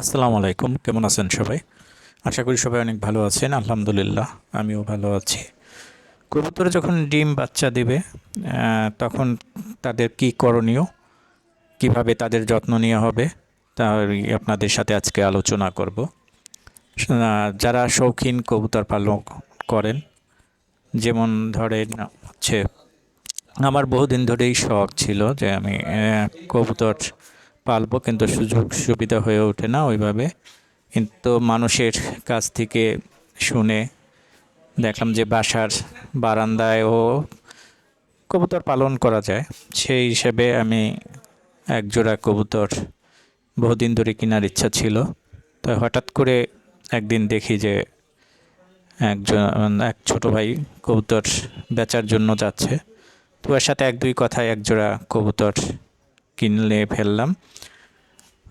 আসসালামু আলাইকুম। কেমন আছেন সবাই? আশা করি সবাই অনেক ভালো আছেন, আলহামদুলিল্লাহ, আমিও ভালো আছি। কবুতর যখন ডিম বাচ্চা দেবে তখন তাদের কি করণীয়? কীভাবে তাদের যত্ন নেওয়া হবে? তা আপনাদের সাথে আজকে আলোচনা করব। যারা শৌখিন কবুতর পালন করেন, যেমন ধরেন হচ্ছে, আমার বহুদিন ধরেই শখ ছিল যে আমি কবুতর পালবো, কিন্তু সুযোগ সুবিধা হয়ে ওঠে না ওইভাবে। কিন্তু মানুষের কাছ থেকে শুনে দেখলাম যে বাসার বারান্দায় ও কবুতর পালন করা যায়। সেই হিসেবে আমি এক জোড়া কবুতর বহুদিন ধরে কেনার ইচ্ছা ছিল। তো হঠাৎ করে একদিন দেখি যে একজন, এক ছোট ভাই কবুতর বেচার জন্য যাচ্ছে। তো ওর সাথে এক দুই কথায় এক জোড়া কবুতর কিনলে ফেললাম।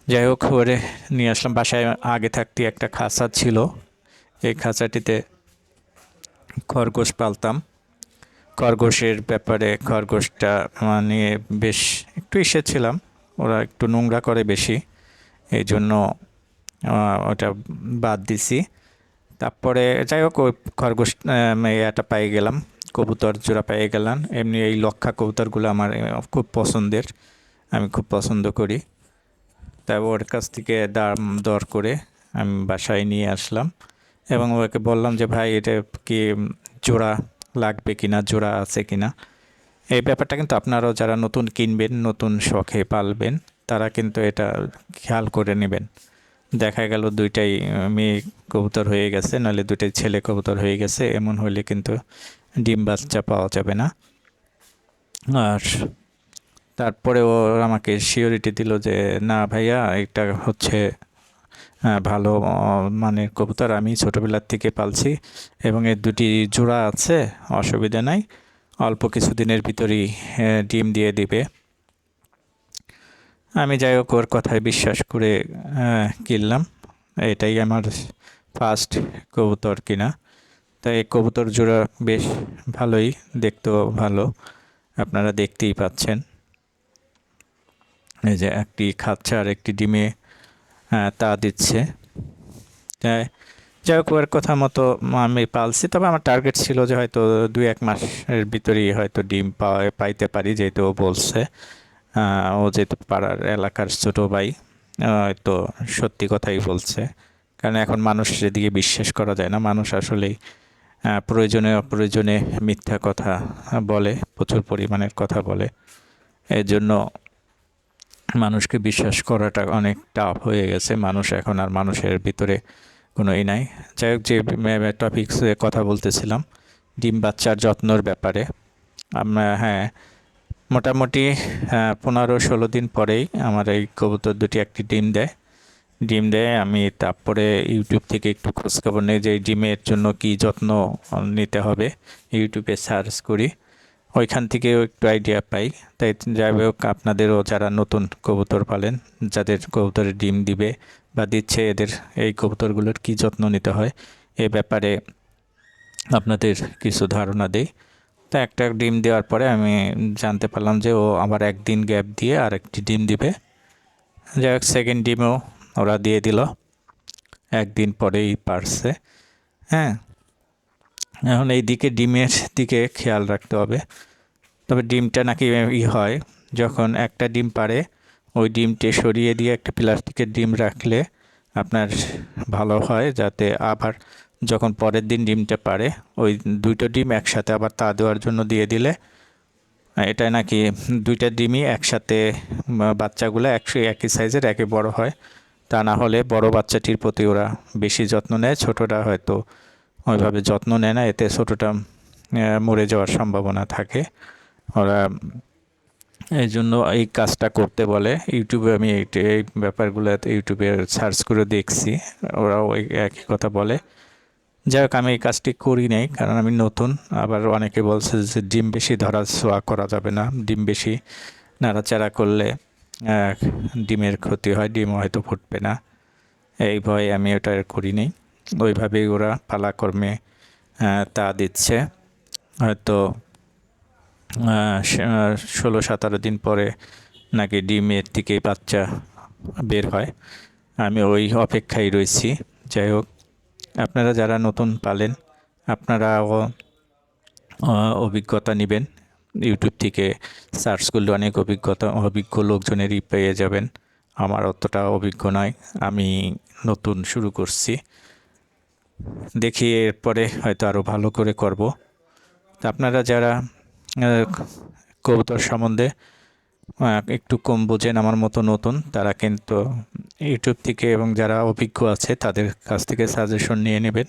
যাই হোক ওরে নিয়ে আসলাম। বাসায় আগে থাকতে একটা খাঁচা ছিল। এই খাঁচাটিতে খরগোশ পালতাম। খরগোশের ব্যাপারে খরগোশটা মানে বেশ একটু এসেছিলাম ওরা একটু নোংরা করে বেশি। এই জন্য ওটা বাদ দিছি। তারপরে যাই হোক ওই খরগোশ এটা পাই গেলাম। কবুতর জোড়া পেয়ে গেলাম। এমনি এই লক্ষা কবুতরগুলো আমার খুব পছন্দের। আমি খুব পছন্দ করি। তাই ওর কাছ থেকে দাম দর করে আমি বাসায় নিয়ে আসলাম এবং ওকে বললাম যে, ভাই, এটা কি জোড়া লাগবে কি না জোড়া আছে কি না এই ব্যাপারটা কিন্তু আপনারাও যারা নতুন কিনবেন, নতুন শখে পালবেন, তারা কিন্তু এটা খেয়াল করে নেবেন। দেখা গেল দুইটাই, মেয়ে কবুতর হয়ে গেছে, নাহলে দুইটাই ছেলে কবুতর হয়ে গেছে, এমন হলে কিন্তু ডিম বাচ্চা পাওয়া যাবে না। আর তারপরে ও আমাকে সিওরিটি দিল যে, না ভাইয়া, এটা হচ্ছে ভালো মানের কবুতর। আমি ছোটোবেলার থেকে পালছি এবং এর দুটি জোড়া আছে, অসুবিধা নাই। অল্প কিছুদিনের ভিতরেই ডিম দিয়ে দিবে। আমি যাই হোক, ওর কথায় বিশ্বাস করে কিনলাম। এটাই আমার ফার্স্ট কবুতর কিনা। তাই কবুতর জোড়া বেশ ভালোই, দেখতেও ভালো। আপনারা দেখতেই পাচ্ছেন। এই যে একটি খাচ্ছে আর একটি ডিমে তা দিচ্ছে। যাই হোক ওর কথা মতো আমি পালছি। তবে আমার টার্গেট ছিল যে হয়তো দুই এক মাসের ভিতরেই হয়তো ডিম পাওয়া, পাইতে পারি, যেহেতু ও বলছে। ও যেহেতু পাড়ার এলাকার ছোট ভাই তো সত্যি কথাই বলছে। কারণ এখন মানুষের দিকে বিশ্বাস করা যায় না। মানুষ আসলেই প্রয়োজনে অপ্রয়োজনে মিথ্যা কথা বলে, প্রচুর পরিমাণের কথা বলে। এর জন্য মানুষকে বিশ্বাস করাটা অনেক টাফ হয়ে গেছে। মানুষ এখন আর মানুষের ভিতরে কোনো ই নাই। যাই হোক যে টপিক্সে কথা বলতেছিলাম ডিম বাচ্চার যত্নর ব্যাপারে আমরা হ্যাঁ মোটামুটি আহ, পনেরো ষোলো দিন পরেই আমার এই কবুতর দুটি একটি ডিম দেয়। ডিম দেয় আমি তারপরে ইউটিউব থেকে একটু খোঁজখবর নিই যে ডিমের জন্য কি যত্ন নিতে হবে। ইউটিউবে সার্চ করি। ওইখান থেকেও একটু আইডিয়া পাই। তাই যাই হোক আপনাদেরও যারা নতুন কবুতর পালেন যাদের কবুতরের ডিম দিবে বা দিচ্ছে এদের এই কবুতরগুলোর কি যত্ন নিতে হয় এ ব্যাপারে আপনাদের কিছু ধারণা দেই। তা একটা ডিম দেওয়ার পরে আমি জানতে পারলাম যে ও আবার একদিন গ্যাপ দিয়ে আর একটি ডিম দিবে। যাই হোক সেকেন্ড ডিমও ওরা দিয়ে দিল। একদিন পরেই পারছে। হ্যাঁ এখন এই দিকে ডিমের দিকে খেয়াল রাখতে হবে। তবে ডিমটা নাকি ই হয়, যখন একটা ডিম পারে ওই ডিমটি সরিয়ে দিয়ে একটা প্লাস্টিকের ডিম রাখলে আপনার ভালো হয়, যাতে আবার যখন পরের দিন ডিমটা পারে ওই দুইটা ডিম একসাথে আবার তা দেওয়ার জন্য দিয়ে দিলে, এটা নাকি দুইটা ডিমই একসাথে বাচ্চাগুলো একশো একই সাইজের, একই বড় হয়। তা না হলে বড় বাচ্চাটির প্রতি ওরা বেশি যত্ন নেয় ছোটোটা হয়তো ওইভাবে যত্ন নেয় না, এতে ছোটোটা মরে যাওয়ার সম্ভাবনা থাকে। ওরা এই জন্য এই কাজটা করতে বলে। ইউটিউবে আমি এই- ব্যাপারগুলো ইউটিউবে সার্চ করে দেখছি। ওরাও একই কথা বলে। যাই হোক, আমি এই কাজটি করি নাই, কারণ আমি নতুন। আবার অনেকে বলছে যে ডিম বেশি ধরা ছোঁয়া করা যাবে না। ডিম বেশি নাড়াচাড়া করলে ডিমের ক্ষতি হয়, ডিম হয়তো ফুটবে না। এই ভয়ে আমি ওটা আর করি নাই। ওইভাবেই ওরা পালাকর্মে তা দিচ্ছে। হয়তো ষোলো সতেরো দিন পরে নাকি ডিমের থেকে বাচ্চা বের হয়। আমি ওই অপেক্ষায় রয়েছি। যাই হোক, আপনারা যারা নতুন পালেন, আপনারাও অভিজ্ঞতা নেবেন। ইউটিউব থেকে সার্চ করলে অনেক অভিজ্ঞতা, অভিজ্ঞ লোকজনেরই পেয়ে যাবেন। আমার অতটা অভিজ্ঞ নয়। আমি নতুন শুরু করছি। দেখি এরপরে হয়তো আরও ভালো করে করব। তা আপনারা যারা কবুতর সম্বন্ধে একটু কম বোঝেন আমার মতো নতুন, তারা কিন্তু ইউটিউব থেকে এবং যারা অভিজ্ঞ আছে, তাদের কাছ থেকে সাজেশন নিয়ে নেবেন।